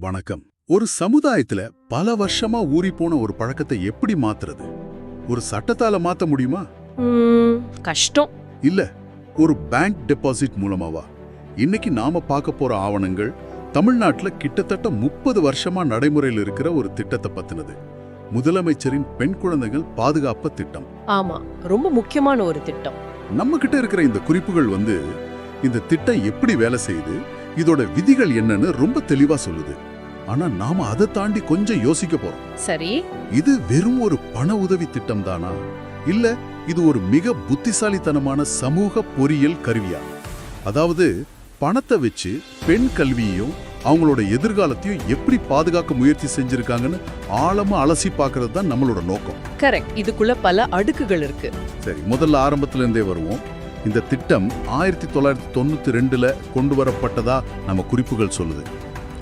வணக்கம். ஒரு சமுதாயத்துல பல வருஷமா ஊறி போன ஒரு பழக்கத்தை எப்படி மாத்துறது? ஒரு சட்டத்தால மாத்த முடியுமா? கஷ்டம். இல்ல ஒரு பேங்க் டெபாசிட் மூலமாவா இன்னைக்கு நாம பார்க்க போற ஆவணங்கள் தமிழ்நாட்டுல கிட்டத்தட்ட முப்பது வருஷமா நடைமுறையில் இருக்கிற ஒரு திட்டத்தை பத்தினது. முதலமைச்சரின் பெண் குழந்தைகள் பாதுகாப்பு திட்டம். ஆமா ரொம்ப முக்கியமான ஒரு திட்டம். நம்ம கிட்ட இருக்கிற இந்த குறிப்புகள் வந்து இந்த திட்டம் எப்படி வேலை செய்யுது? இதோட விதிகள் என்னன்னு ரொம்ப தெளிவா சொல்லுது. ஆனா நாம அதை தாண்டி கொஞ்சம் யோசிக்க போறோம். சரி. இது வெறும் ஒரு பண உதவி திட்டம் தானா? இல்ல இது ஒரு மிக புத்திசாலித்தனமான சமூக பொறியியல் கருவியா? அதாவது பணத்தை வச்சு பெண் கல்வியையும் அவங்களோட எதிர்காலத்தையும் எப்படி பாதுகாக்க முயற்சி செஞ்சிருக்காங்கன்னு ஆழமா அலசி பார்க்கறது தான் நம்மளோட நோக்கம். கரெக்ட் இதுக்குள்ள பல அடுக்குகள் இருக்கு. சரி முதல்ல ஆரம்பத்துல இருந்தே வருவோம். இந்த திட்டம் ஆயிரத்தி தொள்ளாயிரத்தி தொண்ணூத்தி ரெண்டுல கொண்டு வரப்பட்டதா நம்ம குறிப்புகள் சொல்லுது.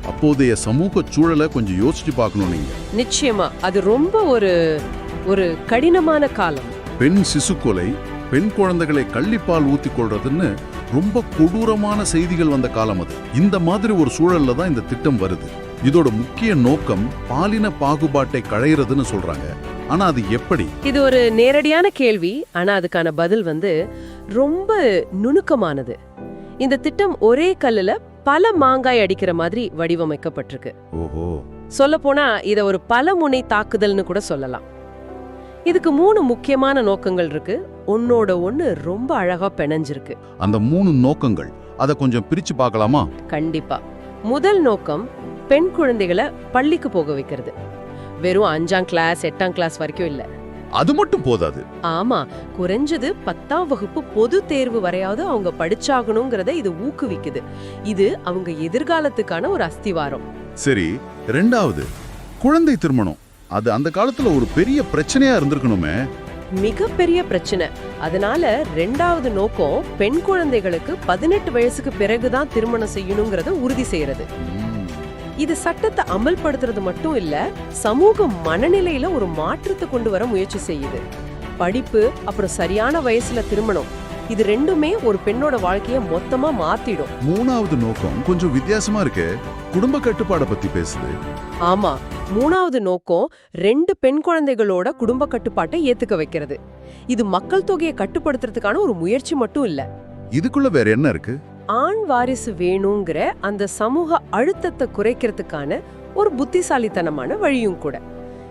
அப்போதைய சமூக சூழலை கொஞ்சம் யோசிச்சு பார்க்கணும் நீங்க. நிச்சயமா. அது ரொம்ப ஒரு ஒரு கடினமான காலம். பெண் சிசு கொலை பெண் குழந்தைகளை கள்ளிப்பால் ஊத்தி கொள்றதுன்னு ரொம்ப கொடூரமான செய்திகள் வந்த காலம் அது. இந்த மாதிரி ஒரு சூழல்ல தான் இந்த திட்டம் வருது. இதோட முக்கிய நோக்கம் பாலின பாகுபாட்டை களையிறதுன்னு சொல்றாங்க. ஆனா அது எப்படி? இது ஒரு நேரடியான கேள்வி ஆனா அதுக்கான பதில் வந்து ரொம்ப நுணுக்கமானது. இந்த திட்டம் ஒரே கல்லுல பல மாங்காய் அடிக்கிற மாதிரி வடிவமைக்கப்பட்டிருக்கு. ஓஹோ. சொல்லப்போனா இத ஒரு பலமுனை தாக்குதல்னு கூட சொல்லலாம். இதுக்கு மூணு முக்கியமான நோக்கங்கள் இருக்கு. ஒன்னோட ஒன்னு ரொம்ப அழகா பிணைஞ்சிருக்கு. அந்த மூணு நோக்கங்கள் அதை கொஞ்சம் பிரிச்சு பார்க்கலாமா? கண்டிப்பா. முதல் நோக்கம் பெண் குழந்தைகளை பள்ளிக்கு போக வைக்கிறது. வெறும் அஞ்சாம் கிளாஸ் எட்டாம் கிளாஸ் வரைக்கும் இல்ல. அது மட்டும் போதாது. ஆமா குறைஞ்சது பத்தாம் வகுப்பு பொது தேர்வு வரையாவது அவங்க படிச்சாகணுங்கிறத இது ஊக்குவிக்குது. இது அவங்க எதிர்காலத்துக்கான ஒரு அஸ்திவாரம். சரி ரெண்டாவது குழந்தை திருமணம். அது அந்த காலத்துல ஒரு பெரிய பிரச்சனையா இருந்திருக்கணுமே. மிகப்பெரிய பிரச்சனை. அதனால ரெண்டாவது நோக்கம் பெண் குழந்தைகளுக்கு பதினெட்டு வயசுக்கு பிறகுதான் திருமணம் செய்யணுங்கிறத உறுதி செய்யறது. இது சட்டத்தை அமல்படுத்துறது மட்டும் இல்ல சமூக மனநிலையில ஒரு மாற்றத்தை கொண்டு வர முயற்சி செய்யுது. படிப்பு அப்புறம் சரியான வயசுல திருமணம் இது ரெண்டுமே ஒரு பெண்ணோட வாழ்க்கைய மொத்தமா மாத்திடும். மூணாவது நோக்கம் கொஞ்சம் வித்தியாசமா இருக்கு குடும்ப கட்டுப்பாடை பத்தி பேசுது. ஆமா மூணாவது நோக்கம் ரெண்டு பெண் குழந்தைகளோட குடும்ப கட்டுப்பாட்டை ஏத்துக்க வைக்கிறது. இது மக்கள் தொகையை கட்டுப்படுத்துறதுக்கான ஒரு முயற்சி மட்டும் இல்ல. இதுக்குள்ள வேற என்ன இருக்கு? ஆண் வாரிசு வேணுங்கிற அந்த சமூக அழுத்தத்தை குறைக்கிறதுக்கான ஒரு புத்திசாலித்தனமான வழியும் கூட.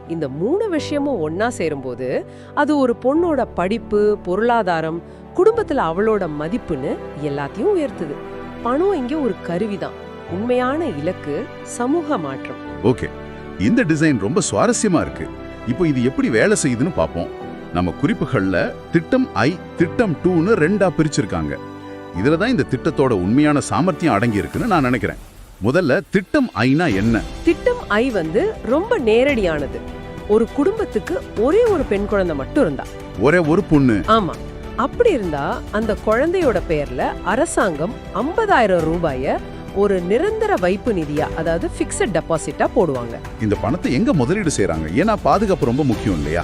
இந்த மூணு விஷயமும் ஒன்னா சேரும்போது அது ஒரு பொண்ணோட படிப்பு பொருளாதாரம் குடும்பத்துல அவளோட மதிப்புன்னு எல்லாத்தையும் உயர்த்துது. பணம் இங்க ஒரு கருவிதான். உண்மையான இலக்கு சமூக மாற்றம். ஓகே. இந்த டிசைன் ரொம்ப சுவாரஸ்யமா இருக்கு. இப்போ இது எப்படி வேலை செய்யுதுன்னு பார்ப்போம் நம்ம குறிப்புகள்ல திட்டம் ஐ திட்டம் டூன்னு ரெண்டா பிரிச்சிருக்காங்க. இதுல தான் இந்த திட்டத்தோட உண்மையான சாமர்த்தியம் அடங்கி இருக்குன்னு நான் நினைக்கிறேன். முதல்ல திட்டம் ஐனா என்ன? திட்டம் ஐ வந்து ரொம்ப நேரடியானது. ஒரு குடும்பத்துக்கு ஒரே ஒரு பெண் குழந்தை மட்டும் இருந்தா. ஒரே ஒரு பொண்ணு. ஆமா. அப்படி இருந்தா அந்த குழந்தையோட பேர்ல அரசாங்கம் 50000 ரூபாய ஒரு நிரந்தர வைப்பு நிதியா அதாவது பிக்ஸட் டெபாசிட்டா போடுவாங்க. இந்த பணத்தை எங்க முதலீடு செய்றாங்க? ஏன்னா பாதுகாப்பு ரொம்ப முக்கியம் இல்லையா?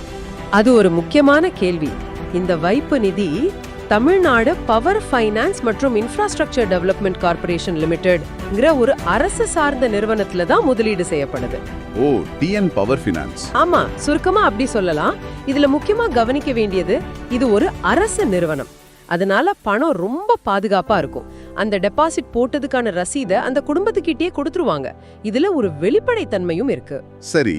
அது ஒரு முக்கியமான கேள்வி. இந்த வைப்பு நிதி தமிழ்நாடு பவர் ஃபைனான்ஸ் மற்றும் இன்ஃப்ராஸ்ட்ரக்சர் டெவலப்மெண்ட் கார்ப்பரேஷன் லிமிடெட்ங்கிற ஒரு அரசு சார்ந்த நிறுவனத்துல தான் முதலீடு செய்யப்படுது. ஓ டிஎன் பவர் ஃபினான்ஸ் ஆமா சுருக்கமா அப்படி சொல்லலாம். இதுல முக்கியமா கவனிக்க வேண்டியது இது ஒரு அரசு நிறுவனம். அதனால பணம் ரொம்ப பாதுகாப்பா இருக்கும். அந்த டெபாசிட் போட்டதுக்கான ரசீதை அந்த குடும்பத்துக்கிட்டே கொடுத்துருவாங்க. இதுல ஒரு வெளிப்படைத்தன்மையும் இருக்கு. சரி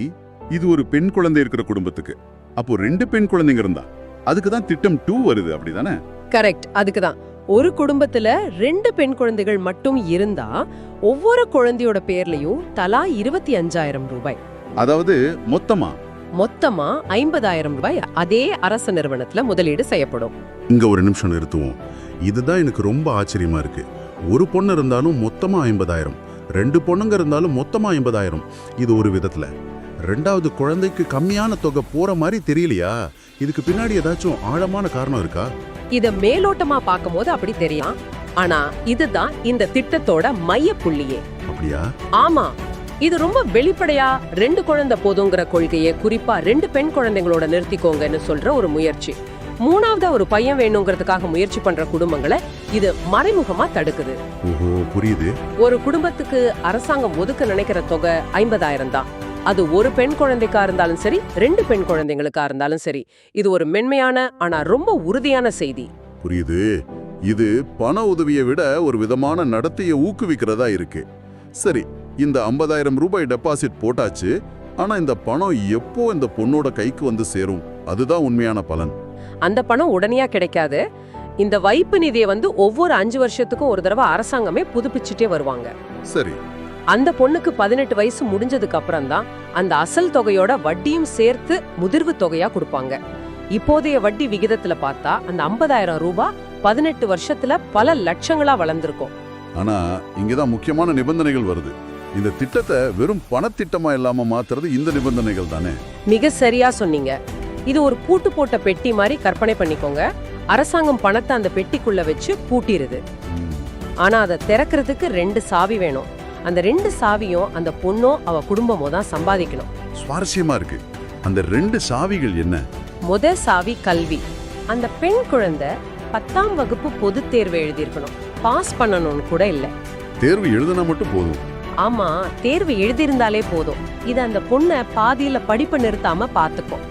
இது ஒரு பெண் குழந்தை இருக்கிற குடும்பத்துக்கு. அப்போ ரெண்டு பெண் குழந்தைங்க இருந்தா அதுக்கு தான் திட்டம் டூ வருது அப்படிதானே? கரெக்ட். அதுக்கு தான் ஒரு குடும்பத்துல ரெண்டு பெண் குழந்தைகள் மட்டும் இருந்தா ஒவ்வொரு குழந்தையோட பேர்லயும் தலா இருபத்தி அஞ்சாயிரம் ரூபாய். அதாவது மொத்தமா? மொத்தமா ஐம்பதாயிரம் ரூபாய் அதே அரசு நிறுவனத்துல முதலீடு செய்யப்படும். இங்க ஒரு நிமிஷம் நிறுத்துவோம். இதுதான் எனக்கு ரொம்ப ஆச்சரியமா இருக்கு. ஒரு பொண்ணு இருந்தாலும் மொத்தமா ஐம்பதாயிரம். ரெண்டு பொண்ணுங்க இருந்தாலும் மொத்தமா ஐம்பதாயிரம். இது ஒரு விதத்துல. ரெண்டாவது குழந்தைக்கு கம்மியான தொகை போற மாதிரி தெரியலையா? இதுக்கு பின்னாடி ஏதாச்சும் ஆழமான காரணம் இருக்கா? இத மேலோட்டமா பார்க்கும்போது அப்படி தெரியலாம் ஆனா இதுதான் இந்த திட்டத்தோட மைய புள்ளியே. அப்படியா? ஆமா. இது ரொம்ப வெளிப்படையா ரெண்டு குழந்தை போதுங்கிற கொள்கையை குறிப்பா ரெண்டு பெண் குழந்தைங்களோட நிறுத்திக்கோங்கன்னு சொல்ற ஒரு முயற்சி. மூணாவதா ஒரு பையன் வேணுங்கிறதுக்காக முயற்சி பண்ற குடும்பங்களை இது மறைமுகமா தடுக்குது. புரியுது. ஒரு குடும்பத்துக்கு அரசாங்கம் ஒதுக்க நினைக்கிற தொகை ஐம்பதாயிரம் தான். அது ஒரு பெண் குழந்தைக்கா இருந்தாலும் சரி ரெண்டு பெண் குழந்தைங்களுக்கா இருந்தாலும் சரி இது ஒரு மென்மையான ஆனா ரொம்ப உறுதியான செய்தி. புரியுது. இது பண உதவியை விட ஒரு விதமான நடத்தையை ஊக்குவிக்கிறதா இருக்கு. சரி இந்த ஐம்பதாயிரம் ரூபாய் டெபாசிட் போட்டாச்சு ஆனா இந்த பணம் எப்போ இந்த பொண்ணோட கைக்கு வந்து சேரும்? அதுதான் உண்மையான பலன். அந்த பணம் உடனேயா கிடைக்காது. இந்த வைப்பு நிதியை வந்து ஒவ்வொரு அஞ்சு வருஷத்துக்கும் ஒரு தடவை அரசாங்கமே புதுப்பிச்சுட்டே வருவாங்க. சரி அந்த பொண்ணுக்கு பதினெட்டு வயசு முடிஞ்சதுக்கு அப்புறம் தான் அந்த அசல் தொகையோட வட்டியும் சேர்த்து முதிர்வு தொகையா கொடுப்பாங்க. இப்போதைய வட்டி விகிதத்துல பார்த்தா அந்த ஐம்பதாயிரம் ரூபாய் பதினெட்டு வருஷத்துல பல லட்சங்களா வளர்ந்திருக்கும். ஆனா இங்கதான் முக்கியமான நிபந்தனைகள் வருது. இந்த திட்டத்தை வெறும் பணத்திட்டமா இல்லாம மாத்துறது இந்த நிபந்தனைகள் தானே? மிக சரியா சொன்னீங்க. இது ஒரு பூட்டு போட்ட பெட்டி மாதிரி கற்பனை பண்ணிக்கோங்க. அரசாங்கம் பணத்தை அந்த பெட்டிக்குள்ள வச்சு பூட்டிருது. ம், ஆனா அதை திறக்கிறதுக்கு ரெண்டு சாவி வேணும். அந்த ரெண்டு சாவியும் அந்த பொண்ணோ அவ குடும்பமோ தான் சம்பாதிக்கணும். சுவாரஸ்யமா இருக்கு. அந்த ரெண்டு சாவிகள் என்ன? முத சாவி கல்வி. அந்த பெண் குழந்தை பத்தாம் வகுப்பு பொதுத் தேர்வு எழுதியிருக்கணும். பாஸ் பண்ணணும்னு கூட இல்ல. தேர்வு எழுதுனா மட்டும் போதும். ஆமா தேர்வு எழுதியிருந்தாலே போதும். இது அந்த பொண்ணை பாதியில படிப்பை நிறுத்தாம பாத்துக்கும்.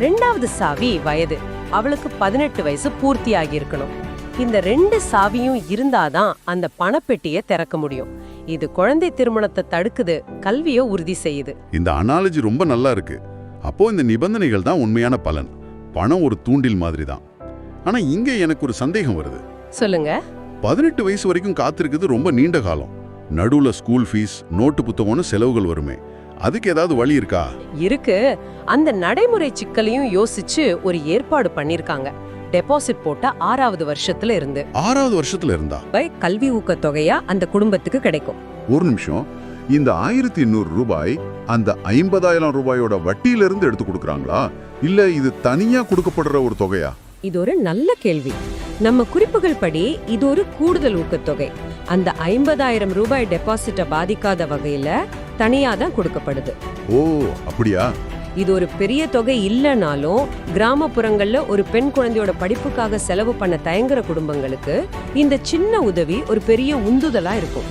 ரெண்டாவது சாவி வயது. அவளுக்கு பதினெட்டு வயசு பூர்த்தி இருக்கணும் இந்த ரெண்டு சாவியும் இருந்தாதான் அந்த பணப்பெட்டியை திறக்க முடியும். இது குழந்தை திருமணத்தை தடுக்குது கல்வியை உறுதி செய்யுது. இந்த அனாலஜி ரொம்ப நல்லா இருக்கு. அப்போ இந்த நிபந்தனைகள் தான் உண்மையான பலன். பணம் ஒரு தூண்டில் மாதிரி தான் ஆனா இங்க எனக்கு ஒரு சந்தேகம் வருது. சொல்லுங்க. பதினெட்டு வயசு வரைக்கும் காத்திருக்குது ரொம்ப நீண்ட காலம். நடுவுல ஸ்கூல் ஃபீஸ் நோட்டு புத்தகம்னு செலவுகள் வருமே. அதுக்கு ஏதாவது வழி இருக்கா? இருக்கு. அந்த நடைமுறை சிக்கலையும் யோசிச்சு ஒரு ஏற்பாடு பண்ணிருக்காங்க டெபாசிட் போட்ட ஆறாவது வருஷத்துல இருந்து. ஆறாவது வருஷத்துல இருந்தா? ரூபாய் கல்வி ஊக்கத் தொகையா அந்த குடும்பத்துக்கு கிடைக்கும். ஒரு நிமிஷம். இந்த ஆயிரத்தி எண்ணூறு ரூபாய் அந்த ஐம்பதாயிரம் ரூபாயோட வட்டியிலிருந்து எடுத்து கொடுக்கறாங்களா? இல்ல இது தனியா கொடுக்கப்படுற ஒரு தொகையா? இது ஒரு நல்ல கேள்வி. நம்ம குறிப்புகள் படி இது ஒரு கூடுதல் ஊக்கத்தொகை. அந்த ஐம்பதாயிரம் ரூபாய் டெபாசிட்ட பாதிக்காத வகையில தனியா தான் கொடுக்கப்படுது. ஓ அப்படியா? இது ஒரு பெரிய தொகை இல்லைனாலும் கிராமப்புறங்கள்ல ஒரு பெண் குழந்தையோட படிப்புக்காக செலவு பண்ண தயங்குற குடும்பங்களுக்கு இந்த சின்ன உதவி ஒரு பெரிய உந்துதலா இருக்கும்.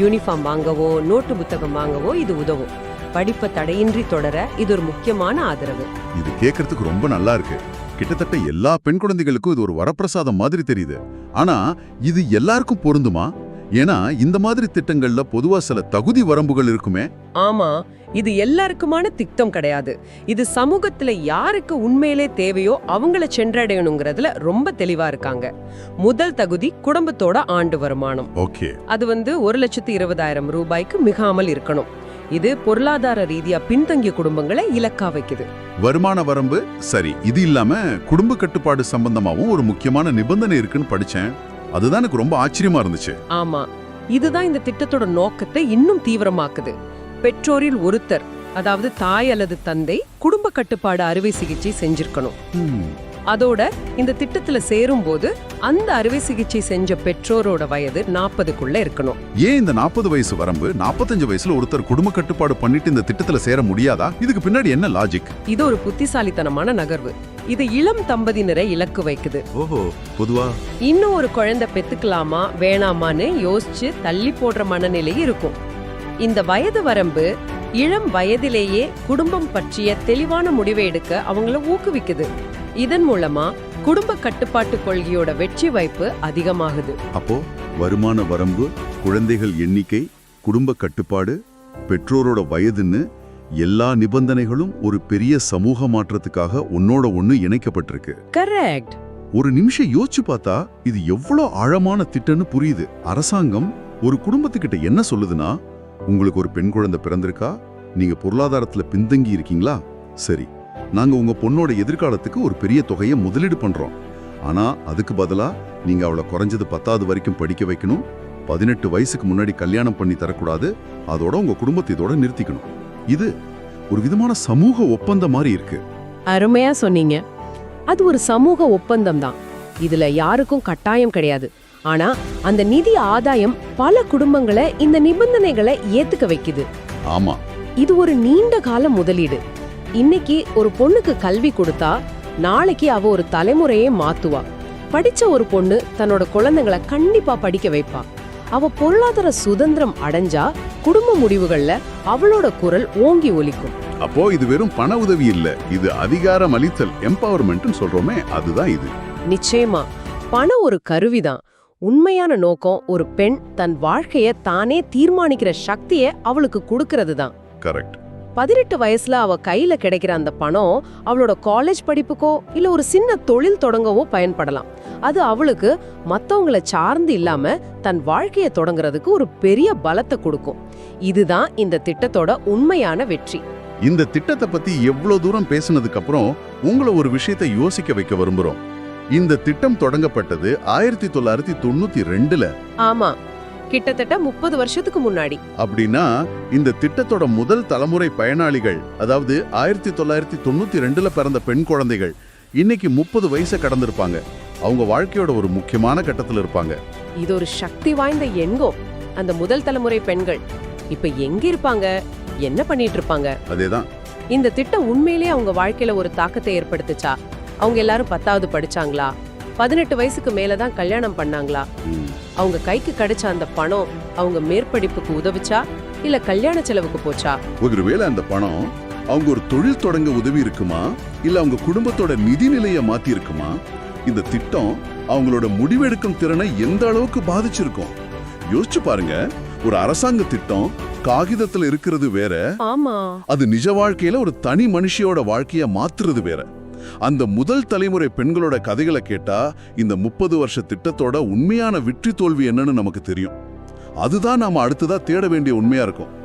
யூனிஃபார்ம் வாங்கவோ நோட்டு புத்தகம் வாங்கவோ இது உதவும். படிப்பை தடையின்றி தொடர இது ஒரு முக்கியமான ஆதரவு. இது கேட்கறதுக்கு ரொம்ப நல்லா இருக்கு. கிட்டத்தட்ட எல்லா பெண் குழந்தைகளுக்கும் இது ஒரு வரப்பிரசாதம் மாதிரி தெரியுது. ஆனா இது எல்லாருக்கும் பொருந்துமா? ஏன்னா இந்த மாதிரி திட்டங்கள்ல பொதுவா சில தகுதி வரம்புகள் இருக்குமே. ஆமா இது எல்லாருக்குமான திட்டம் கிடையாது. இது சமூகத்துல யாருக்கு உண்மையிலே தேவையோ அவங்கள சென்றடையணுங்கிறதுல ரொம்ப தெளிவா இருக்காங்க. முதல் தகுதி குடும்பத்தோட ஆண்டு வருமானம். ஓகே. அது வந்து ஒரு லட்சத்து இருபதாயிரம் ரூபாய்க்கு மிகாமல் இருக்கணும். இது பொருளாதார ரீதியா பின்தங்கிய குடும்பங்களை இலக்கா வைக்குது. வருமான வரம்பு சரி இது இல்லாம குடும்ப கட்டுப்பாடு சம்பந்தமாவும் ஒரு முக்கியமான நிபந்தனை இருக்குன்னு படிச்சேன். அதுதான் எனக்கு ரொம்ப ஆச்சரியமா இருந்துச்சு. ஆமா. இதுதான் இந்த திட்டத்தோட நோக்கத்தை இன்னும் தீவிரமாக்குது. பெற்றோரில் ஒருத்தர் அதாவது தாய் அல்லது தந்தை குடும்ப கட்டுப்பாடு அறுவை சிகிச்சை செஞ்சிருக்கணும். ம், அதோட இந்த திட்டத்துல சேரும்போது அந்த அறுவை சிகிச்சை செஞ்ச பெற்றோரோட வயது நாற்பதுக்குள்ள இருக்கணும். ஏன் இந்த நாற்பது வயசு வரம்பு? நாற்பத்தஞ்சு வயசுல ஒருத்தர் குடும்ப கட்டுப்பாடு பண்ணிட்டு இந்த திட்டத்துல சேர முடியாதா? இதுக்கு பின்னாடி என்ன லாஜிக் இது ஒரு புத்திசாலித்தனமான நகர்வு. இது இளம் தம்பதியினரை இலக்கு வைக்குது. ஓஹோ பொதுவா? இன்னும் ஒரு குழந்தை பெத்துக்கலாமா வேணாமான்னு யோசிச்சு தள்ளி போடுற மனநிலை இருக்கும். இந்த வயது வரம்பு இளம் வயதிலேயே குடும்பம் பற்றிய தெளிவான முடிவை எடுக்க அவங்கள ஊக்குவிக்குது. இதன் மூலமா குடும்ப கட்டுப்பாட்டு கொள்கையோட வெற்றி வாய்ப்பு அதிகமாகுது. அப்போ வருமான வரம்பு குழந்தைகள் எண்ணிக்கை குடும்ப கட்டுப்பாடு பெற்றோரோட வயதுன்னு எல்லா நிபந்தனைகளும் ஒரு பெரிய சமூக மாற்றத்துக்காக ஒன்னோட ஒண்ணு இணைக்கப்பட்டிருக்கு. கரெக்ட் ஒரு நிமிஷம் யோசிச்சு பார்த்தா இது எவ்வளவு ஆழமான திட்டம்னு புரியுது. அரசாங்கம் ஒரு குடும்பத்துக்கிட்ட என்ன சொல்லுதுன்னா உங்களுக்கு ஒரு பெண் குழந்தை பிறந்திருக்கா? நீங்க பொருளாதாரத்துல பின்தங்கி இருக்கீங்களா? சரி நாங்க உங்க பொண்ணோட எதிர்காலத்துக்கு ஒரு பெரிய தொகையை முதலீடு பண்றோம். ஆனா அதுக்கு பதிலா நீங்க அவளை குறைஞ்சது பத்தாவது வரைக்கும் படிக்க வைக்கணும். பதினெட்டு வயசுக்கு முன்னாடி கல்யாணம் பண்ணி தரக்கூடாது. அதோட உங்க குடும்பத்தை இதோட நிறுத்திக்கணும். இது ஒரு விதமான சமூக ஒப்பந்தம் மாதிரி இருக்கு. அருமையா சொன்னீங்க. அது ஒரு சமூக ஒப்பந்தம் தான். இதுல யாருக்கும் கட்டாயம் கிடையாது. ஆனா அந்த நிதி ஆதாயம் பல குடும்பங்களை இந்த நிபந்தனைகளை ஏத்துக்க வைக்குது. ஆமா. இது ஒரு நீண்ட கால முதலீடு. இன்னைக்கு ஒரு பொண்ணுக்கு கல்வி கொடுத்தா நாளைக்கு அவ ஒரு தலைமுறையே மாத்துவா. படிச்ச ஒரு பொண்ணு தன்னோட குழந்தைங்கள கண்டிப்பா படிக்க வைப்பா. அவ பொருளாதார சுதந்திரம் அடைஞ்சா குடும்ப முடிவுகள்ல அவளோட குரல் ஓங்கி ஒலிக்கும். அப்போ இது வெறும் பண உதவி இல்ல இது அதிகாரம் அளித்தல் எம்பவர்மெண்ட் சொல்றோமே அதுதான் இது. நிச்சயமா. பணம் ஒரு கருவிதான். உண்மையான நோக்கம் ஒரு பெண் தன் வாழ்க்கைய தானே தீர்மானிக்கிற சக்தியை அவளுக்கு கொடுக்கறது தான் கரெக்ட். பதினெட்டு வயசுல அவ கையில கிடைக்கிற அந்த பணம் அவளோட காலேஜ் படிப்புக்கோ இல்ல ஒரு சின்ன தொழில் தொடங்கவோ பயன்படலாம். அது அவளுக்கு மத்தவங்கள சார்ந்து இல்லாம தன் வாழ்க்கைய தொடங்குறதுக்கு ஒரு பெரிய பலத்தை கொடுக்கும். இதுதான் இந்த திட்டத்தோட உண்மையான வெற்றி. இந்த திட்டத்தை பத்தி எவ்வளவு தூரம் பேசினதுக்கு அப்புறம் உங்களை ஒரு விஷயத்தை யோசிக்க வைக்க விரும்புறோம். இந்த திட்டம் தொடங்கப்பட்டது ஆயிரத்தி தொள்ளாயிரத்தி தொண்ணூத்தி ரெண்டுல. ஆமா. கிட்டத்தட்ட முப்பது வருஷத்துக்கு முன்னாடி. அப்படின்னா இந்த திட்டத்தோட முதல் தலைமுறை பயனாளிகள் அதாவது ஆயிரத்தி தொள்ளாயிரத்தி தொண்ணூத்தி ரெண்டுல பிறந்த பெண் குழந்தைகள் இன்னைக்கு முப்பது வயசை கடந்திருப்பாங்க. அவங்க வாழ்க்கையோட ஒரு முக்கியமான கட்டத்துல இருப்பாங்க. இது ஒரு சக்தி வாய்ந்த எண்கோ அந்த முதல் தலைமுறை பெண்கள். இப்ப எங்க இருப்பாங்க? என்ன பண்ணிட்டு இருப்பாங்க? அதேதான். இந்த திட்டம் உண்மையிலேயே அவங்க வாழ்க்கையில ஒரு தாக்கத்தை ஏற்படுத்துச்சா? அவங்க எல்லாரும் பத்தாவது படிச்சாங்களா? பதினெட்டு வயசுக்கு மேலதான் கல்யாணம் பண்ணாங்களா. அவங்க கைக்கு கிடைச்ச அந்த பணம் அவங்க மேற்படிப்புக்கு உதவுச்சா? இல்ல கல்யாண செலவுக்கு போச்சா? ஒருவேளை அந்த பணம் அவங்க ஒரு தொழில் தொடங்க உதவி இருக்குமா? இல்ல அவங்க குடும்பத்தோட நிதிநிலையை மாத்தி இருக்குமா இந்த திட்டம் அவங்களோட முடிவெடுக்கும் திறனை எந்த அளவுக்கு பாதிச்சிருக்கும்? யோசிச்சு பாருங்க. ஒரு அரசாங்க திட்டம் காகிதத்துல இருக்கிறது வேற. ஆமா. அது நிஜ வாழ்க்கையில ஒரு தனி மனுஷியோட வாழ்க்கைய மாத்துறது வேற. அந்த முதல் தலைமுறை பெண்களோட கதைகளை கேட்டா இந்த முப்பது வருஷ திட்டத்தோட உண்மையான வெற்றி தோல்வி என்னன்னு நமக்கு தெரியும். அதுதான் நாம அடுத்ததா தேட வேண்டிய உண்மையா இருக்கும்.